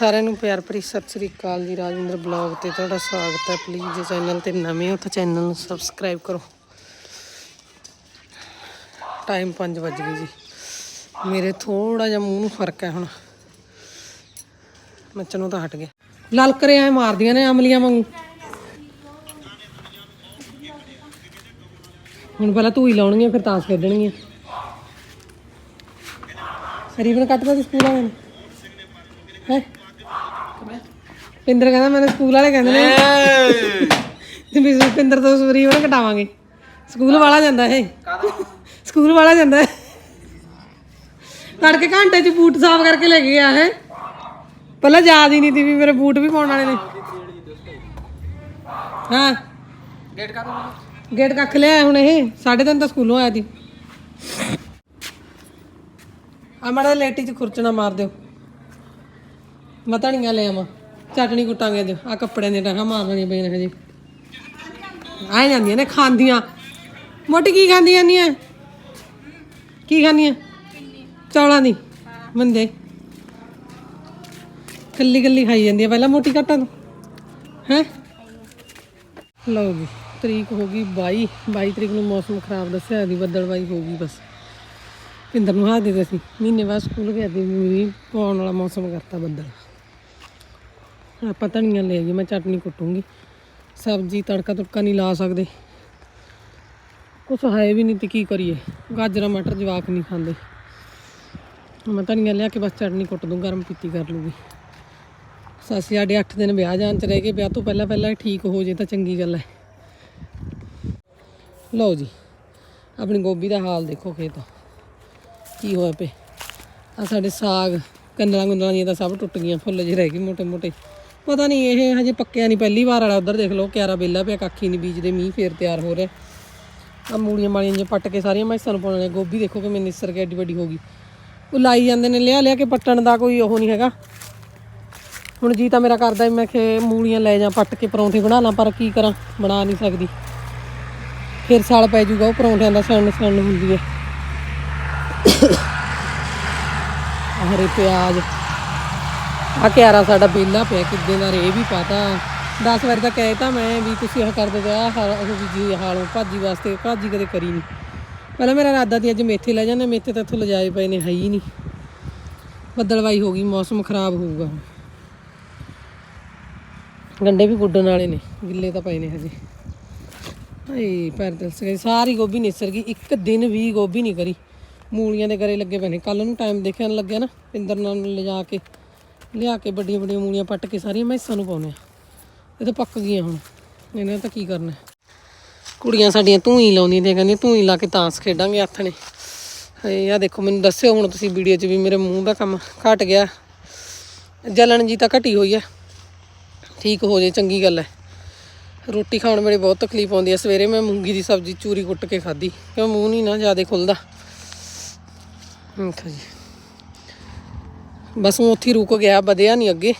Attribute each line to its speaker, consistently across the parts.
Speaker 1: ਸਾਰਿਆਂ ਨੂੰ ਪਿਆਰ ਭਰੀ ਸਤਿ ਸ੍ਰੀ ਅਕਾਲ ਜੀ, ਰਾਜਿੰਦਰ ਬਲੌਗ ਤੇ ਤੁਹਾਡਾ ਸਵਾਗਤ ਹੈ। ਪਲੀਜ਼ ਜੇ ਚੈਨਲ ਤੇ ਨਵੇਂ ਹੋ ਤਾਂ ਚੈਨਲ ਨੂੰ ਸਬਸਕ੍ਰਾਈਬ ਕਰੋ। ਟਾਈਮ 5 ਵੱਜ ਗਏ ਜੀ। ਮੇਰੇ ਥੋੜਾ ਜਿਹਾ ਮੂੰਹ ਨੂੰ ਫ਼ਰਕ ਹੈ ਹੁਣ। ਨੱਚਣੋਂ ਤਾਂ ਹਟ ਗਿਆ। ਲਲਕ ਰਿਆ ਮਾਰਦੀਆਂ ਨੇ ਅਮਲੀਆਂ ਵਾਂਗੂ। ਹੁਣ ਪਹਿਲਾਂ ਧੂਈ ਹੀ ਲਾਉਣਗੀਆਂ, ਫਿਰ ਤਾਸ਼ ਖੇਡਣਗੀਆਂ ਰੀਬਨ ਕੱਟਦਾ ਤੇ ਸਕੂਲ ਵਾਲਿਆਂ ਨੇ। ਹੈ? ਪਿੰਦਰ ਕਹਿੰਦਾ ਮੈਨੂੰ ਸਕੂਲ ਵਾਲੇ ਕਹਿੰਦੇ ਨੇ। ਤੇ ਵੀ ਪਿੰਦਰ ਤੋਂ ਰੀਬਨ ਕਟਾਵਾਂਗੇ। ਸਕੂਲ ਵਾਲਾ ਜਾਂਦਾ ਇਹ। ਸਕੂਲ ਵਾਲਾ ਜਾਂਦਾ ਤੜਕੇ ਘੰਟੇ ਚ ਬੂਟ ਸਾਫ਼ ਕਰਕੇ ਲੈ ਕੇ ਗਿਆ ਹੈ ਪਹਿਲਾਂ ਯਾਦ ਹੀ ਨਹੀਂ ਸੀ ਵੀ ਮੇਰੇ ਬੂਟ ਵੀ ਪਾਉਣ ਵਾਲੇ ਨੇ। ਹਾਂ।
Speaker 2: ਗੇਟ ਕਾ
Speaker 1: ਗੇਟ ਕੱਖ ਲਿਆ ਹੁਣ ਇਹ। ਸਾਢੇ ਤਿੰਨ ਤਾਂ ਸਕੂਲੋਂ ਆਇਆ ਸੀ। ਆ ਮਾੜਾ ਲੇਟੀ ਚ ਖੁਰਚਣਾ ਮਾਰ ਦਿਓ। ਮੈਂ ਧਣੀਆਂ ਲੈ ਆਵਾਂ। ਚਟਣੀ ਕੁੱਟਾਂਗੇ ਅੱਜ। ਆ ਕੱਪੜਿਆਂ ਦੇ ਟਾਹਾਂ ਮਾਰਨੀਆਂ ਪਈਆਂ ਨੇ ਹਜੇ। ਆ ਜਾਂਦੀਆਂ ਨੇ, ਖਾਂਦੀਆਂ। ਮੋਟੀ ਕੀ ਖਾਂਦੀ ਜਾਂਦੀਆਂ ਕੀ ਖਾਂਦੀਆਂ? ਚੌਲਾਂ ਦੀ। ਮੰਦੇ ਕੱਲੀ ਕੱਲੀ ਖਾਈ ਜਾਂਦੀ ਆ ਪਹਿਲਾਂ ਮੋਟੀ ਘਟਾ ਤੂੰ ਹੈ? ਲਓ ਜੀ, ਤਰੀਕ ਹੋ ਗਈ 22 22 ਤਰੀਕ ਨੂੰ ਮੌਸਮ ਖਰਾਬ ਦੱਸਿਆ ਦੀ ਬੱਦਲਵਾਈ ਹੋ ਗਈ ਬਸ। ਪਿੰਦਰ ਨੂੰ ਹਾth ਦੇ ਸੀ। ਮਹੀਨੇ ਬਾਅਦ ਸਕੂਲ ਗਿਆ ਤੇ ਮੀਂਹ ਪਾਉਣ ਵਾਲਾ ਮੌਸਮ ਕਰਤਾ ਬੱਦਲ। ਹੁਣ ਆਪਾਂ ਧਨੀਆ ਲੈ ਆਈਏ, ਮੈਂ ਚਟਨੀ ਕੁੱਟੂੰਗੀ। ਸਬਜ਼ੀ ਤੜਕਾ ਤੁੜਕਾ ਨਹੀਂ ਲਾ ਸਕਦੇ। ਕੁਛ ਹੈ ਵੀ ਨਹੀਂ ਤੇ ਕੀ ਕਰੀਏ? ਗਾਜਰਾਂ, ਮਟਰ ਜਵਾਕ ਨਹੀਂ ਖਾਂਦੇ। ਮੈਂ ਧਨੀਆ ਲਿਆ ਕੇ ਬਸ ਚਟਨੀ ਕੁੱਟ ਦੂੰ, ਗਰਮ ਪੀਤੀ ਕਰ ਲੂਗੀ। ਸੱਸ ਸਾਡੇ 8 ਦਿਨ ਵਿਆਹ ਜਾਣ ਚ ਰਹਿ ਗਏ, ਵਿਆਹ ਤੋਂ ਪਹਿਲਾਂ ਪਹਿਲਾਂ ਠੀਕ ਹੋ ਜੇ ਤਾਂ ਚੰਗੀ ਗੱਲ ਹੈ। ਲਓ ਜੀ, ਆਪਣੀ ਗੋਭੀ ਦਾ ਹਾਲ ਦੇਖੋ ਖੇਤ। ਕੀ ਹੋਇਆ ਪਏ ਆ ਸਾਡੇ ਸਾਗ ਕੰਦਲਾਂ ਗੁੰਦਲਾਂ ਦੀਆਂ ਤਾਂ ਸਭ ਟੁੱਟ ਗਈਆਂ, ਫੁੱਲ ਜਿਹੇ ਰਹਿ ਗਏ ਮੋਟੇ ਮੋਟੇ ਪਤਾ ਨਹੀਂ ਇਹ ਹਜੇ ਪੱਕਿਆ ਨਹੀਂ, ਪਹਿਲੀ ਵਾਰ ਵਾਲਾ ਉਧਰ ਦੇਖ ਲਓ, ਕਿਆਰਾ ਬੇਲਾ ਪਿਆ, ਕਾਖੀ ਨਹੀਂ ਬੀਜਦੇ, ਮੀਂਹ ਫੇਰ ਤਿਆਰ ਹੋ ਰਿਹਾ। ਆ ਮੂਲੀਆਂ ਮਾਲੀਆਂ ਜਿਹੀਆਂ ਪੱਟ ਕੇ ਸਾਰੀਆਂ ਮੈਸਾਂ ਨੂੰ ਪਾਉਣੇ ਗੋਭੀ ਦੇਖੋ ਕਿਵੇਂ ਨਿਸਰ ਕੇ ਐਡੀ ਵੱਡੀ ਹੋ ਗਈ। ਉਹ ਲਾਈ ਜਾਂਦੇ ਨੇ, ਲਿਆ ਲਿਆ ਕੇ ਪੱਟਣ ਦਾ ਕੋਈ ਉਹ ਨਹੀਂ ਹੈਗਾ। ਹੁਣ ਜੀ ਤਾਂ ਮੇਰਾ ਕਰਦਾ ਮੈਂ ਕਿ ਮੂਲੀਆਂ ਲੈ ਜਾ, ਪੱਟ ਕੇ ਪਰੌਂਠੇ ਬਣਾ ਲਾਂ, ਪਰ ਕੀ ਕਰਾਂ, ਬਣਾ ਨਹੀਂ ਸਕਦੀ। ਫਿਰ ਸਾਲ ਪੈ ਜੂਗਾ, ਉਹ ਪਰੌਂਠਿਆਂ ਦਾ ਸਣ ਸਣ ਹੁੰਦੀ ਹੈ। ਹਰੇ ਪਿਆਜ਼। ਆ ਕਿਆਰਾ ਸਾਡਾ ਬੇਲਾ ਪਿਆ, ਕਿੱਦੇ ਦਾ ਰੇ ਵੀ ਪਤਾ। 10 ਵਾਰੀ ਤਾਂ ਕਹਿ ਤਾਂ ਮੈਂ ਵੀ ਤੁਸੀਂ ਇਹ ਕਰ ਦਿਓ ਆ ਉਹ ਜੀ ਹਾਲੋਂ ਭਾਜੀ ਵਾਸਤੇ, ਭਾਜੀ ਕਦੇ ਕਰੀ ਨਹੀਂ ਪਹਿਲਾਂ ਮੇਰਾ ਇਰਾਦਾ ਸੀ ਅੱਜ ਮੇਥੇ ਲੈ ਜਾਂਦੇ, ਮੇਥੇ ਤਾਂ ਇੱਥੋਂ ਲਜਾਏ ਪਏ ਨੇ, ਹੈ ਹੀ ਨਹੀਂ ਬੱਦਲਵਾਈ ਹੋ ਗਈ, ਮੌਸਮ ਖਰਾਬ ਹੋਊਗਾ। ਗੰਡੇ ਵੀ ਗੁੱਡਣ ਵਾਲੇ ਨੇ, ਗਿੱਲੇ ਤਾਂ ਪਏ ਨੇ ਹਜੇ। ਹਾਏ, ਪੈਰ ਦਿਲਸ ਗਏ। ਸਾਰੀ ਗੋਭੀ ਨਿਸਰ ਗਈ, ਇੱਕ ਦਿਨ ਵੀ ਗੋਭੀ ਨਹੀਂ ਕਰੀ। ਮੂਲੀਆਂ ਦੇ ਗਰੇ ਲੱਗੇ ਪਏ ਨੇ। ਕੱਲ ਨੂੰ ਟਾਈਮ ਦੇਖਿਆ ਲੱਗਿਆ ਨਾ, ਪਿੰਦਰ ਨਾਲ ਲਿਜਾ ਕੇ। ਲਿਆ ਕੇ ਵੱਡੀਆਂ ਵੱਡੀਆਂ ਮੂਲੀਆਂ ਪੱਟ ਕੇ ਸਾਰੀਆਂ ਮੈਸਾਂ ਨੂੰ ਪਾਉਣੇ ਆ ਇਹ ਤਾਂ ਪੱਕ ਗਈਆਂ ਹੁਣ। ਇਹਨਾਂ ਤਾਂ ਕੀ ਕਰਨਾ ਕੁੜੀਆਂ ਸਾਡੀਆਂ ਤੂੰ ਹੀ ਲਾਉਂਦੀਆਂ ਤੇ ਕਹਿੰਦੀਆਂ ਤੂੰ ਹੀ ਲਾ ਕੇ ਤਾਂਸ ਖੇਡਾਂਗੇ ਹੱਥ ਨੇ। ਹਏ ਆ ਦੇਖੋ, ਮੈਨੂੰ ਦੱਸਿਓ ਹੁਣ ਤੁਸੀਂ ਵੀਡੀਓ 'ਚ ਵੀ ਮੇਰੇ ਮੂੰਹ ਦਾ ਕੰਮ ਘਟ ਗਿਆ। ਜਲਣ ਜੀ ਤਾਂ ਘਟੀ ਹੋਈ ਹੈ। ਠੀਕ ਹੋ ਜੇ, ਚੰਗੀ ਗੱਲ ਹੈ। ਰੋਟੀ ਖਾਣ ਵੇਲੇ ਬਹੁਤ ਤਕਲੀਫ ਆਉਂਦੀ ਹੈ। ਸਵੇਰੇ ਮੈਂ ਮੂੰਗੀ ਦੀ ਸਬਜ਼ੀ ਚੂਰੀ ਕੁੱਟ ਕੇ ਖਾਧੀ। ਕਿਉਂ ਮੂੰਹ ਨਹੀਂ ਨਾ ਜ਼ਿਆਦਾ ਖੁੱਲਦਾ? ਅੱਛਾ ਜੀ। ਬਸ ਉਹ ਉੱਥੇ ਰੁਕ ਗਿਆ, ਵਧਿਆ ਨਹੀਂ ਅੱਗੇ।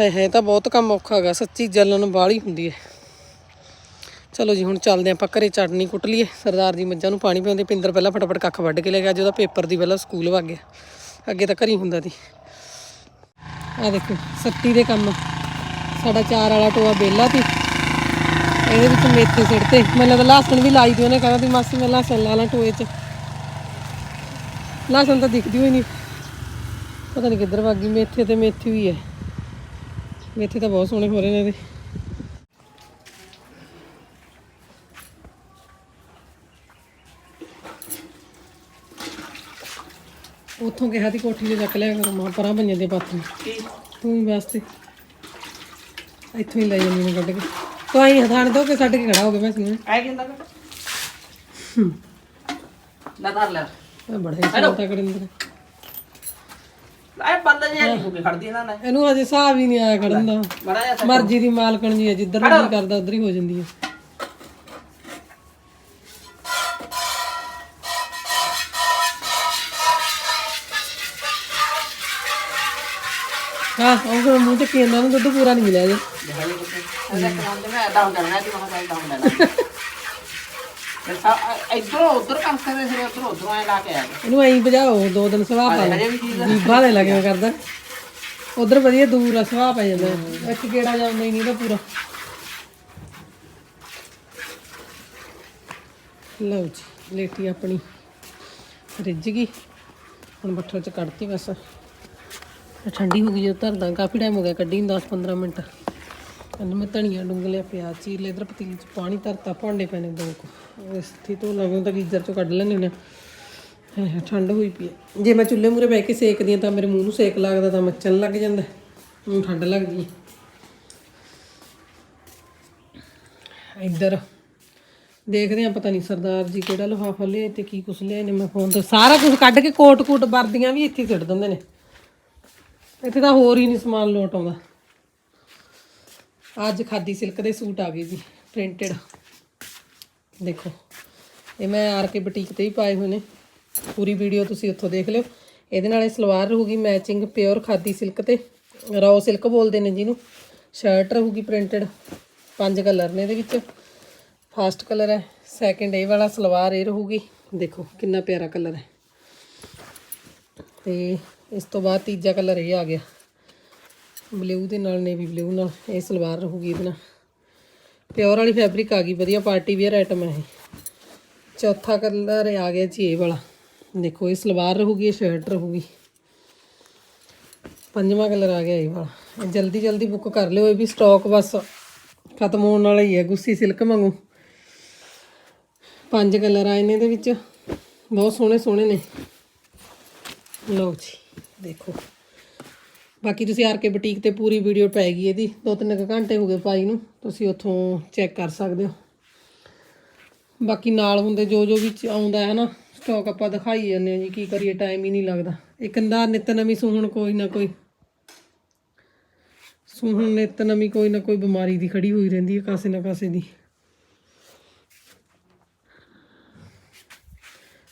Speaker 1: ਹੈ ਹੈ ਤਾਂ ਬਹੁਤ ਕੰਮ ਔਖਾ ਹੈਗਾ, ਸੱਚੀ ਜਲਨ ਵਾਲੀ ਹੁੰਦੀ ਹੈ। ਚਲੋ ਜੀ, ਹੁਣ ਚੱਲਦੇ ਆਪਾਂ, ਘਰੇ ਚਟਨੀ ਕੁੱਟ ਲਈਏ। ਸਰਦਾਰ ਜੀ ਮੱਝਾਂ ਨੂੰ ਪਾਣੀ ਪਿਆਉਂਦੇ, ਪਿੰਦਰ ਪਹਿਲਾਂ ਫਟਾਫਟ ਕੱਖ ਵੱਢ ਕੇ ਲੈ ਗਿਆ ਜਦੋਂ ਪੇਪਰ ਦੀ ਪਹਿਲਾਂ ਸਕੂਲ ਵਗ ਗਿਆ। ਅੱਗੇ ਤਾਂ ਘਰੀ ਹੁੰਦਾ ਸੀ। ਆ ਦੇਖੋ ਸੱਤੀ ਦੇ ਕੰਮ। ਸਾਡਾ ਚਾਰ ਵਾਲਾ ਟੋਆ ਬੇਲਾ ਸੀ। ਇਹਦੇ ਵਿੱਚ ਮੇਥੇ ਸਿੱਟਤੇ। ਮੈਨੂੰ ਤਾਂ ਲਸਣ ਵੀ ਲਾਈ ਦੀ ਉਹਨੇ, ਕਹਿੰਦਾ ਸੀ, ਮਾਸੀ ਮੈਂ ਲਸਣ ਲਾ ਲਾਂ ਟੋਏ 'ਚ। ਲਸਣ ਤਾਂ ਦਿਖਦੀ ਹੋਈ ਨਹੀਂ ਪਤਾ ਨਹੀਂ ਕਿੱਧਰ ਵਗ ਗਈ ਮੇਥੇ ਤੇ ਮੇਥੀ ਵੀ ਹੈ। ਮੇਥੇ ਤਾਂ ਬਹੁਤ ਸੋਹਣੇ ਹੋ ਰਹੇ ਨੇ ਇਹਦੇ। ਉੱਥੋਂ ਕਿਹਾ ਸੀ ਕੋਠੀ ਤੇ ਚੱਕ ਲਿਆ ਕਰੋ ਮਾਂ ਪਰਾਂ ਪੰਜਾਂ ਦੇ ਪਾਥੀ ਤੂੰ ਹੀ ਵਾਸਤੇ ਇੱਥੋਂ ਹੀ ਲੈ ਜਾਂਦੀ ਨੇ ਕੱਢ ਕੇ। ਤੂੰ ਆਈ ਹਥਾਣ ਦੋ ਕੇ ਛੱਡ ਕੇ ਖੜਾ ਹੋ ਗਿਆ ਮੈਂ। ਸੁਣਿਆ
Speaker 2: ਆਏ ਕਿੰਦਾ ਬੇਟਾ? ਨਾ ਧਰ ਲੈ।
Speaker 1: ਬੜਾ ਹੀ ਸੌਂਤਾ ਕਰਿੰਦਰ
Speaker 2: ਆਏ ਬੰਦਾ ਜਿਹਾ ਨਹੀਂ ਹੋ ਕੇ ਖੜਦੀ ਇਹਨਾਂ ਨੇ
Speaker 1: ਇਹਨੂੰ ਅਜੇ ਹਿਸਾਬ ਹੀ ਨਹੀਂ ਆਇਆ ਖੜਨ ਦਾ। ਮਰਜ਼ੀ ਦੀ ਮਾਲਕਣ ਜੀ ਹੈ ਜਿੱਧਰ ਨੂੰ ਜੀ ਕਰਦਾ ਉਧਰ ਹੀ ਹੋ ਜਾਂਦੀ ਹੈ। ਹਾਂ ਉਹ ਕੋਲ ਮੂੰਹ ਤੇ ਕਿੰਨਾ ਨੂੰ ਦੁੱਧ ਪੂਰਾ ਨਹੀਂ ਮਿਲਿਆ ਜੇ।
Speaker 2: ਅਰੇ ਕਰਾਂਦੇ ਮੈਂ ਐਡਾ ਹੁੰਦਾ ਰਹਿਣਾ ਕਿ ਮਹਾਂ ਹੁੰਦਾ ਰਹਿਣਾ ਇਧਰੋਂ ਉਧਰ ਕੰਮ ਕਰਦੇ ਸੀ ਉਧਰੋਂ ਉਧਰੋਂ ਐ ਲਾ ਕੇ ਆ ਗਏ।
Speaker 1: ਇਹਨੂੰ ਐਂ ਭਜਾਓ ਦੋ ਦਿਨ ਸਵਾਹ ਪਾ
Speaker 2: ਚੀਜ਼।
Speaker 1: ਬੀਬਾ ਦੇ ਲੱਗੇ ਕਰਦਾ। ਉਧਰ ਵਧੀਆ ਦੂਰ ਆ ਸੁਭਾਅ ਪੈ ਜਾਂਦਾ। ਇੱਕ ਗੇੜਾ ਜਾਂਦਾ ਹੀ ਨਹੀਂ ਤਾਂ ਪੂਰਾ। ਲਓ ਜੀ ਲੇਟੀ ਆਪਣੀ। ਰਿੱਝ ਗਈ। ਹੁਣ ਬੱਠਲ ਚ ਕੱਢਤੀ ਬਸ। ਠੰਡੀ ਹੋ ਗਈ ਜਦੋਂ ਧਰਦਾ। ਕਾਫੀ ਟਾਈਮ ਹੋ ਗਿਆ ਕੱਢੀ ਨੂੰ 10 15 ਮਿੰਟ। ਅੰਨ ਮੈਂ ਧਨੀਆ ਡੁੰਗ ਲਿਆ ਪਿਆਜ਼ ਚੀਰ ਲਿਆ ਇਧਰ ਪਤੀਲੇ ਚ ਪਾਣੀ ਧਰਤਾ ਭਾਂਡੇ ਪੈਣੇ ਦੋ ਕੁ। ਉਹ ਇਸ ਤੋਂ ਲੱਗੂ ਤਾਂ ਗੀਜ਼ਰ ਚੋਂ ਕੱਢ ਲੈਣੇ ਨੇ ਠੰਡ ਹੋਈ ਪਈ ਹੈ ਜੇ ਮੈਂ ਚੁੱਲ੍ਹੇ ਮੂਰੇ ਬਹਿ ਕੇ ਸੇਕਦੀ ਹਾਂ ਤਾਂ ਮੇਰੇ ਮੂੰਹ ਨੂੰ ਸੇਕ ਲੱਗਦਾ, ਤਾਂ ਮੱਚਣ ਲੱਗ ਜਾਂਦਾ। ਹੁਣ ਠੰਡ ਲੱਗਦੀ ਇੱਧਰ ਦੇਖਦੇ ਆ, ਪਤਾ ਨਹੀਂ ਸਰਦਾਰ ਜੀ ਕਿਹੜਾ ਲਿਫਾਫਾ ਲਿਆ ਤੇ ਕੀ ਕੁਛ ਲਿਆ ਨੇ, ਮੈਂ ਫੋਨ ਤੇ ਸਾਰਾ ਕੁਝ ਕੱਢ ਕੇ ਕੋਟ ਕੋਟ ਵਰਦੀਆਂ ਵੀ ਇੱਥੇ ਹੀ ਸਿੱਟ ਦਿੰਦੇ ਨੇ। ਇੱਥੇ ਤਾਂ ਹੋਰ ਹੀ ਨਹੀਂ ਸਮਾਨ ਲੋਟ ਆਉਂਦਾ। ਅੱਜ ਖਾਦੀ ਸਿਲਕ ਦੇ ਸੂਟ ਆ ਗਏ ਜੀ ਪ੍ਰਿੰਟਡ ਦੇਖੋ। ਇਹ ਮੈਂ ਆਰ ਕੇ ਬੁਟੀਕ ਤੇ ਹੀ ਪਾਏ ਹੋਏ ਨੇ। ਪੂਰੀ ਵੀਡੀਓ ਤੁਸੀਂ ਉੱਥੋਂ ਦੇਖ ਲਿਓ। ਇਹਦੇ ਨਾਲ ਇਹ ਸਲਵਾਰ ਰਹੂਗੀ ਮੈਚਿੰਗ ਪਿਓਰ ਖਾਦੀ ਸਿਲਕ ਤੇ। ਰੌ ਸਿਲਕ ਬੋਲਦੇ ਨੇ ਜਿਹਨੂੰ। ਸ਼ਰਟ ਰਹੂਗੀ ਪ੍ਰਿੰਟਡ ਪੰਜ ਕਲਰ ਨੇ ਇਹਦੇ ਵਿੱਚ। ਫਸਟ ਕਲਰ ਹੈ। ਸੈਕਿੰਡ ਇਹ ਵਾਲਾ ਸਲਵਾਰ ਇਹ ਰਹੂਗੀ। ਦੇਖੋ ਕਿੰਨਾ ਪਿਆਰਾ ਕਲਰ ਹੈ। ਤੇ ਇਸ ਤੋਂ ਬਾਅਦ ਤੀਜਾ ਕਲਰ ਇਹ ਆ ਗਿਆ। ਬਲੂ ਦੇ ਨਾਲ ਨੇਵੀ ਬਲੂ ਨਾਲ ਇਹ ਸਲਵਾਰ ਰਹੂਗੀ ਇਹਦੇ ਨਾਲ। ਪਿਓਰ ਵਾਲੀ ਫੈਬਰਿਕ ਆ ਗਈ, ਵਧੀਆ ਪਾਰਟੀ ਵੇਅਰ ਆਈਟਮ ਹੈ ਇਹ। ਚੌਥਾ ਕਲਰ ਆ ਗਿਆ ਜੀ ਇਹ ਵਾਲਾ। ਦੇਖੋ, ਇਹ ਸਲਵਾਰ ਰਹੂਗੀ, ਇਹ ਸ਼ਰਟ ਰਹੂਗੀ। ਪੰਜਵਾਂ ਕਲਰ ਆ ਗਿਆ ਇਹ ਵਾਲਾ। ਜਲਦੀ ਜਲਦੀ ਬੁੱਕ ਕਰ ਲਿਓ, ਇਹ ਵੀ ਸਟਾਕ ਬਸ ਖਤਮ ਹੋਣ ਵਾਲਾ ਹੀ ਹੈ, ਗੁੱਸੀ ਸਿਲਕ ਵਾਂਗੂ। ਪੰਜ ਕਲਰ ਆਏ ਨੇ ਇਹਦੇ ਵਿੱਚ। ਬਹੁਤ ਸੋਹਣੇ ਸੋਹਣੇ ਨੇ। ਲਓ ਜੀ, ਦੇਖੋ। ਬਾਕੀ ਤੁਸੀਂ ਆਰ ਕੇ ਬੁਟੀਕ ਤੇ ਪੂਰੀ ਵੀਡੀਓ ਪੈਗੀ ਇਹਦੀ, ਦੋ ਤਿੰਨ ਕੁ ਘੰਟੇ ਹੋ ਗਏ ਭਾਈ ਨੂੰ, ਤੁਸੀਂ ਉੱਥੋਂ ਚੈੱਕ ਕਰ ਸਕਦੇ ਹੋ। ਬਾਕੀ ਨਾਲ ਹੁੰਦੇ ਜੋ ਜੋ ਵੀ ਆਉਂਦਾ ਹੈ ਨਾ ਸਟਾਕ ਆਪਾਂ ਦਿਖਾਈ ਜਾਂਦੇ ਹਾਂ ਜੀ, ਕੀ ਕਰੀਏ ਟਾਈਮ ਹੀ ਨਹੀਂ ਲੱਗਦਾ। ਇੱਕ ਅੰਦਾ ਨਿਤ ਨਵੀਂ ਸੂਹਣ ਕੋਈ ਨਾ ਕੋਈ, ਸੂਹਣ ਨਿਤ ਨਵੀਂ ਕੋਈ ਨਾ ਕੋਈ ਬਿਮਾਰੀ ਦੀ ਖੜੀ ਹੋਈ ਰਹਿੰਦੀ ਹੈ, ਕਾਸੇ ਨਾ ਕਾਸੇ ਦੀ।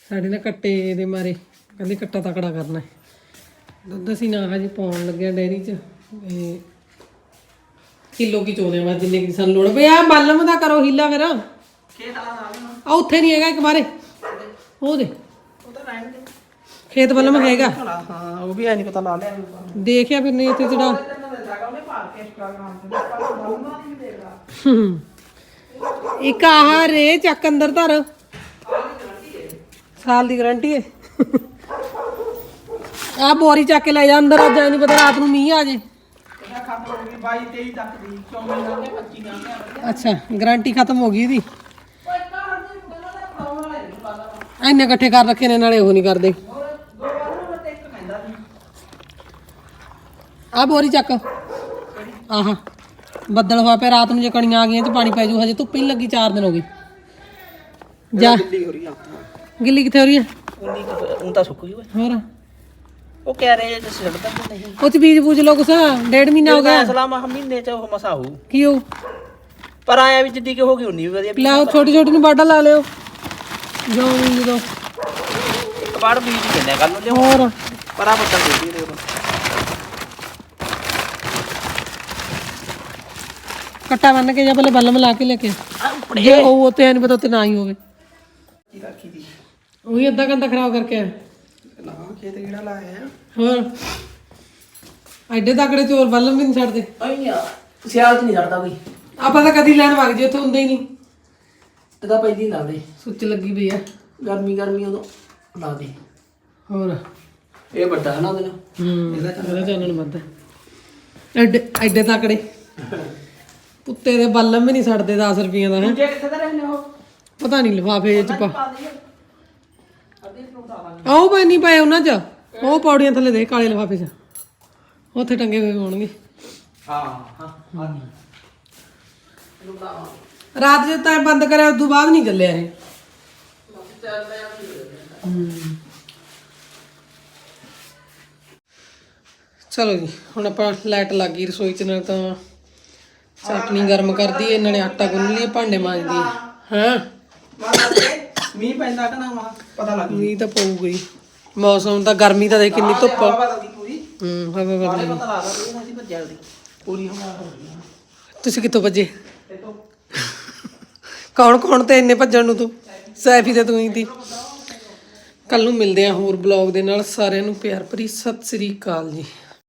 Speaker 1: ਸਾਡੇ ਨਾਲ ਕੱਟੇ ਦੇ ਮਾਰੇ, ਕਹਿੰਦੇ ਕੱਟਾ ਤਕੜਾ ਕਰਨਾ ਹੈ। ਦੁੱਧ ਅਸੀਂ ਨਾ ਹਜੇ ਪਾਉਣ ਲੱਗਿਆ ਡੈਰੀ 'ਚ। ਇਹ ਕਿਲੋ ਕੀ ਚੋਦੇ ਵਾ ਜਿੰਨੇ ਕੀ ਸਾਨੂੰ ਲੋੜ ਪਈ ਆ ਮਲਮ ਦਾ ਕਰੋ ਹੀਲਾ ਫਿਰ। ਆ ਉੱਥੇ ਨਹੀਂ ਹੈਗਾ ਇੱਕ ਬਾਰੇ ਉਹ ਦੇ। ਖੇਤ ਵੱਲ ਮੈਂ ਹੈਗਾ।
Speaker 2: ਹਾਂ ਉਹ ਵੀ ਐ ਨਹੀਂ ਪਤਾ ਲਾ ਲਿਆ।
Speaker 1: ਦੇਖਿਆ ਫਿਰ ਨਹੀਂ ਇੱਥੇ ਜਿਹੜਾ ਇੱਕ ਆਹ ਰੇ ਚੱਕ ਅੰਦਰ ਧਰ। ਸਾਲ ਦੀ ਗਾਰੰਟੀ ਹੈ। ਆ ਬੋਰੀ ਚੱਕ ਕੇ ਲੈ ਜਾ ਅੰਦਰ ਅੱਜ ਨਹੀਂ ਪਤਾ ਰਾਤ ਨੂੰ ਮੀਂਹ ਆ ਜੇ।
Speaker 2: ਖਤਮ ਹੋ ਗਈ 22 23 ਤੱਕ ਦੀ 24 ਨਾਲ 25 ਨਾਲ
Speaker 1: ਅੱਛਾ ਗਾਰੰਟੀ ਖਤਮ ਹੋ ਗਈ ਇਹਦੀ। ਐਨੇ ਇਕੱਠੇ ਕਰ ਰੱਖੇ ਨੇ ਨਾਲੇ ਉਹ ਨਹੀਂ ਕਰਦੇ। ਆ ਬੋਰੀ ਚੱਕ। ਆਹਾ ਬੱਦਲ ਹੋਇਆ ਪਿਆ ਰਾਤ ਨੂੰ ਜੇ ਕਣੀਆਂ ਆ ਗਈਆਂ ਤੇ ਪਾਣੀ ਪੈ ਜੂ ਹਜੇ ਧੁੱਪ ਹੀ ਲੱਗੀ 4 ਦਿਨ ਹੋ ਗਏ। ਜਾ।
Speaker 2: ਦਿੱਲੀ ਹੋ ਰਹੀ ਆ?
Speaker 1: ਗਿੱਲੀ ਕਿੱਥੇ ਹੋ ਰਹੀ ਹੈ
Speaker 2: ਉਹ ਤਾਂ ਸੁੱਕ ਗਈ
Speaker 1: ਹੋਰ?
Speaker 2: ਉਹ ਕਹਿ ਰਹੇ ਜੇ ਸਿੱਟਦਾ ਕਿ ਨਹੀਂ।
Speaker 1: ਉਹ ਚ ਬੀਜ ਬੂਜ ਲੋ ਕੁਛ ਡੇਢ ਮਹੀਨਾ ਹੋ ਗਿਆ।
Speaker 2: ਅਸਲਾ ਮਾ ਮਹੀਨੇ ਚ ਉਹ ਮਸਾ ਹੋਊ
Speaker 1: ਕੀ ਹੋ
Speaker 2: ਪਰ ਆਇਆ ਵੀ ਜਿੱਦੀ ਕਿ ਹੋ ਗਈ ਉਨੀ ਵੀ ਵਧੀਆ
Speaker 1: ਲਾਓ ਛੋਟੀ ਛੋਟੀ ਨੂੰ ਬਾਡਾ ਲਾ ਲਿਓ। ਜੋ ਵੀ ਦੋ
Speaker 2: ਇੱਕ ਵਾਰ ਬੀਜ ਕਹਿੰਦੇ ਕੱਲ ਨੂੰ ਲਿਓ
Speaker 1: ਹੋਰ?
Speaker 2: ਪਰ ਆ ਬੱਦਲ ਦੇ ਦੀ
Speaker 1: ਕੱਟਾ ਬੰਨ ਕੇ ਜਾਂ ਪਹਿਲੇ ਬੱਲਮ ਲਾ ਕੇ ਲੈ ਕੇ। ਜੇ ਉਹ ਉੱਤੇ ਐ ਨਹੀਂ ਪਤਾ ਉੱਤੇ ਨਾ ਹੀ ਹੋਵੇ। ਉਹੀ ਅੱਧਾ ਘੰਟਾ ਖਰਾਬ ਕਰਕੇ ਆਇਆ।
Speaker 2: ਖੇਤ ਕਿਹੜਾ ਲਾਇਆ ਆ?
Speaker 1: ਹੋਰ? ਐਡੇ ਤਕੜੇ ਚੋਰ ਬੱਲਮ ਵੀ ਨਹੀਂ ਛੱਡਦੇ।
Speaker 2: ਅਈਆ ਸਿਆਲ ਚ ਨਹੀਂ ਛੱਡਦਾ ਕੋਈ।
Speaker 1: ਆਪਾਂ ਤਾਂ ਕਦੀ ਲੈਣ ਵਗ ਜੇ ਉੱਥੇ ਹੁੰਦੇ ਹੀ ਨਹੀਂ
Speaker 2: ਤੇ ਤਾਂ ਪਹਿਲੀ ਲਾ ਦੇ
Speaker 1: ਸੁੱਚ ਲੱਗੀ ਪਈ ਆ।
Speaker 2: ਗਰਮੀ ਗਰਮੀ ਉਦੋਂ ਲਾ ਦੇ।
Speaker 1: ਹੋਰ?
Speaker 2: ਇਹ ਵੱਡਾ ਹੈ ਨਾ ਉਹਦੇ ਨਾਲ।
Speaker 1: ਹੂੰ ਇਹਦਾ ਚਾਨਣ ਵੱਧਦਾ ਐਡੇ ਐਡੇ ਤਕੜੇ। ਕੁੱਤੇ ਦੇ ਬੱਲਮ ਵੀ ਨਹੀਂ ਛੱਡਦੇ 10 ਰੁਪਈਆਂ ਦਾ ਹੈ।
Speaker 2: ਜੇ ਕਿੱਥੇ ਦਾ ਰਹਿੰਦੇ ਹੋ?
Speaker 1: ਪਤਾ ਨਹੀਂ ਲਿਫਾਫੇ ਚ ਪਾ।
Speaker 2: ਨੂੰ ਲਾਂਗੇ
Speaker 1: ਆਓ ਪਏ ਨਹੀਂ ਪਏ ਉਹਨਾਂ ਚ? ਉਹ ਪੌੜੀਆਂ ਥੱਲੇ ਦੇ ਕਾਲੇ ਲਿਫਾਫੇ ਚ। ਉੱਥੇ ਟੰਗੇ ਹੋਏ ਹੋਣਗੇ।
Speaker 2: ਹਾਂ ਹਾਂ ਹਾਂ।
Speaker 1: ਰਾਤ ਜੇ ਤਾਂ ਬੰਦ ਕਰਿਆ ਉਦੋਂ ਬਾਅਦ ਨਹੀਂ ਚੱਲਿਆ ਇਹ। ਚਲੋ ਜੀ ਹੁਣ ਆਪਾਂ ਲਾਈਟ ਲੱਗ ਗਈ ਰਸੋਈ ਚ ਨਾਲ ਤਾਂ ਚਟਨੀ ਗਰਮ ਕਰਦੀ ਏ ਨਾਲੇ ਆਟਾ ਗੁੰਨ ਲਈਏ ਭਾਂਡੇ ਮਾਂਜਦੀ ਹਾਂ।
Speaker 2: ਮੀਂਹ ਪੈਂਦਾ ਕਿ ਨਾ ਵਾ? ਪਤਾ ਲੱਗ
Speaker 1: ਮੀਂਹ ਤਾਂ ਪਊਗਾ ਹੀ। ਮੌਸਮ ਤਾਂ ਗਰਮੀ ਤਾਂ ਦੇ ਕਿੰਨੀ ਧੁੱਪ ਆ।
Speaker 2: ਹਵਾ ਬਦਲਦੀ ਪੂਰੀ।
Speaker 1: ਹੂੰ ਹਵਾ ਬਦਲ
Speaker 2: ਨਾਲੇ ਪਤਾ ਲੱਗਦਾ ਵੀ ਅਸੀਂ ਭੱਜਿਆ ਦੀ ਪੂਰੀ ਹਵਾ ਆ।
Speaker 1: ਤੁਸੀਂ ਕਿੱਥੋਂ ਭੱਜੇ?
Speaker 2: ਤੇ ਤੋਂ
Speaker 1: ਕੌਣ ਕੌਣ ਤੇ ਇੰਨੇ ਭੱਜਣ ਨੂੰ ਤੂੰ? ਸੈਫੀ ਤੇ ਤੂੰ ਹੀ ਤੀ ਕੱਲ ਨੂੰ ਮਿਲਦੇ ਆ ਹੋਰ ਬਲੌਗ ਦੇ ਨਾਲ। ਸਾਰਿਆਂ ਨੂੰ ਪਿਆਰ ਭਰੀ ਸਤਿ ਸ੍ਰੀ ਅਕਾਲ ਜੀ।